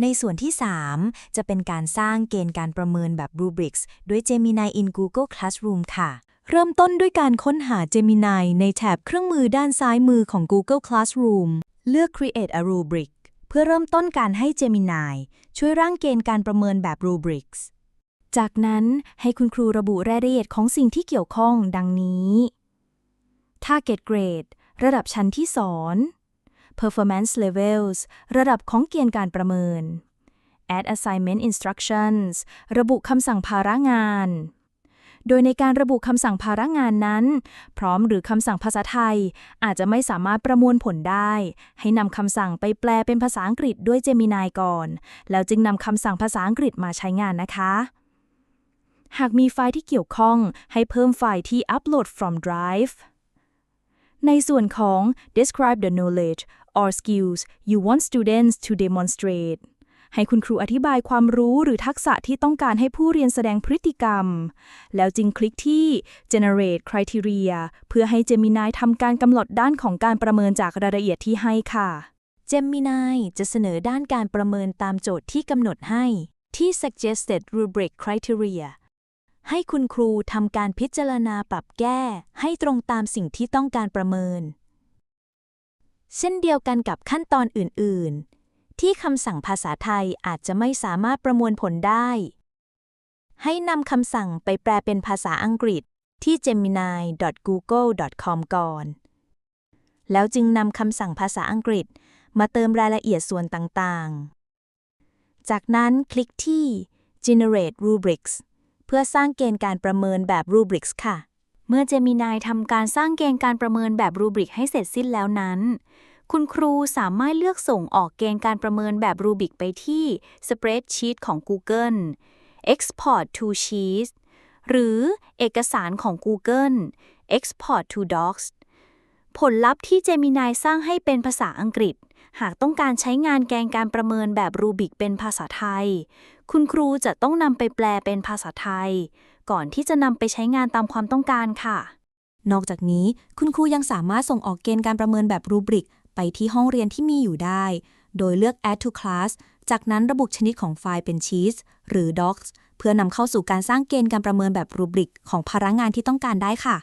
ในส่วนที่ 3 จะเป็นการสร้างเกณฑ์การประเมินแบบ rubrics ด้วย Gemini in Google Classroom ค่ะ เริ่มต้นด้วยการค้นหา Gemini ในแถบเครื่องมือด้านซ้ายมือของ Google Classroom เลือก Create a rubric เพื่อเริ่มต้นการให้ Gemini ช่วยร่างเกณฑ์การประเมินแบบ rubrics จากนั้นให้คุณครูระบุรายละเอียดของสิ่งที่เกี่ยวข้องดังนี้ Target Grade ระดับชั้นที่สอน Performance Levels ระดับของเกณฑ์การประเมิน Add Assignment Instructions ระบุคำสั่งภาระงาน โดยในการระบุคำสั่งภาระงานนั้น พร้อมหรือคำสั่งภาษาไทย อาจจะไม่สามารถประมวลผลได้ ให้นำคำสั่งไปแปลเป็นภาษาอังกฤษด้วย Gemini ก่อน แล้วจึงนำคำสั่งภาษาอังกฤษมาใช้งานนะคะหากมีไฟล์ที่เกี่ยวข้องให้เพิ่มไฟล์ที่ Upload from Drive ในส่วนของ describe the knowledge or skills you want students to demonstrate ให้คุณครูอธิบายความรู้หรือทักษะที่ต้องการให้ผู้เรียนแสดงพฤติกรรม แล้วจึงคลิกที่ generate criteria เพื่อให้ Gemini ทำการกำหนดด้านของการประเมินจากรายละเอียดที่ให้ค่ะ Gemini จะเสนอด้านการประเมินตามโจทย์ที่กำหนดให้ที่ suggested rubric criteria ให้คุณครูทำการพิจารณาปรับแก้ให้ตรงตามสิ่งที่ต้องการประเมิน เช่นเดียวกันกับขั้นตอนอื่น ๆ ที่คำสั่งภาษาไทยอาจจะไม่สามารถประมวลผลได้ ให้นำคำสั่งไปแปลเป็นภาษาอังกฤษที่ gemini.google.com ก่อน แล้วจึงนำคำสั่งภาษาอังกฤษมาเติมรายละเอียดส่วนต่าง ๆ จากนั้นคลิกที่ generate rubrics เพื่อสร้างเกณฑ์การประเมินแบบ rubrics ค่ะ เมื่อ Gemini ทำการสร้างเกณฑ์การประเมินแบบ rubric ให้เสร็จสิ้นแล้วนั้น คุณครูสามารถเลือกส่งออกเกณฑ์การประเมินแบบ rubric ไปที่ spreadsheet ของ Google export to sheets หรือเอกสารของ Google export to docs ผลลัพธ์ที่ Gemini สร้างให้เป็นภาษาอังกฤษ หากต้องการใช้งานแกนการประเมินแบบรูบิกเป็นภาษาไทย คุณครูจะต้องนำไปแปลเป็นภาษาไทย ก่อนที่จะนำไปใช้งานตามความต้องการค่ะ นอกจากนี้คุณครูยังสามารถส่งออกเกณฑ์การประเมินแบบรูบริกไปที่ห้องเรียนที่มีอยู่ได้ โดยเลือก add to class จากนั้นระบุชนิดของไฟล์เป็น sheets หรือ docs เพื่อนำเข้าสู่การสร้างเกณฑ์การประเมินแบบรูบริกของภาระงานที่ต้องการได้ค่ะ